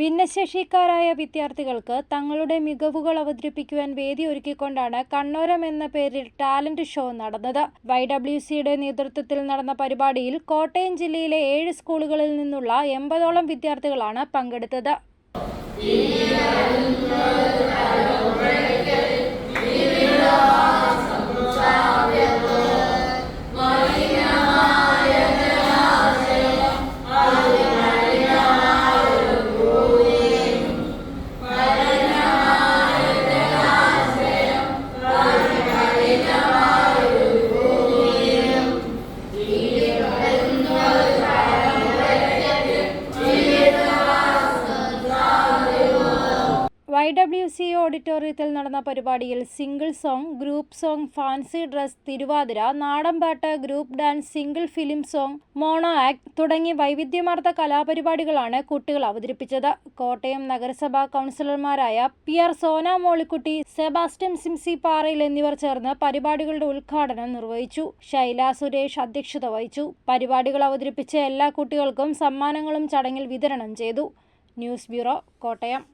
ഭിന്നശേഷിക്കാരായ വിദ്യാർത്ഥികൾക്ക് തങ്ങളുടെ മികവുകൾ അവതരിപ്പിക്കുവാൻ വേദി ഒരുക്കിക്കൊണ്ടാണ് കണ്ണോരം എന്ന പേരിൽ ടാലന്റ് ഷോ നടന്നത്. വൈ ഡബ്ല്യു സിയുടെ നേതൃത്വത്തിൽ നടന്ന പരിപാടിയിൽ കോട്ടയം ജില്ലയിലെ ഏഴ് സ്കൂളുകളിൽ നിന്നുള്ള എൺപതോളം വിദ്യാർത്ഥികളാണ് പങ്കെടുത്തത്. ഡബ്ല്യു സി ഓഡിറ്റോറിയത്തിൽ നടന്ന പരിപാടിയിൽ single song group song fancy dress Thiruvathira നാടൻപാട്ട് group dance single film song mono act തുടങ്ങി വൈവിധ്യമാർന്ന കലാപരിപാടികളാണ് കുട്ടികൾ അവതരിപ്പിച്ചത്. കോട്ടയം നഗരസഭാ കൗൺസിലർമാരായ P R Sona Mollykutty Sebastian Simsy Parayil എന്നിവർ ചേർന്ന് പരിപാടികളുടെ ഉദ്ഘാടനം നിർവഹിച്ചു. ശൈല സുരേഷ് അധ്യക്ഷത വഹിച്ചു. പരിപാടികൾ അവതരിപ്പിച്ച എല്ലാ കുട്ടികൾക്കും സമ്മാനങ്ങളും ചടങ്ങിൽ വിതരണം ചെയ്തു. News bureau Kottayam.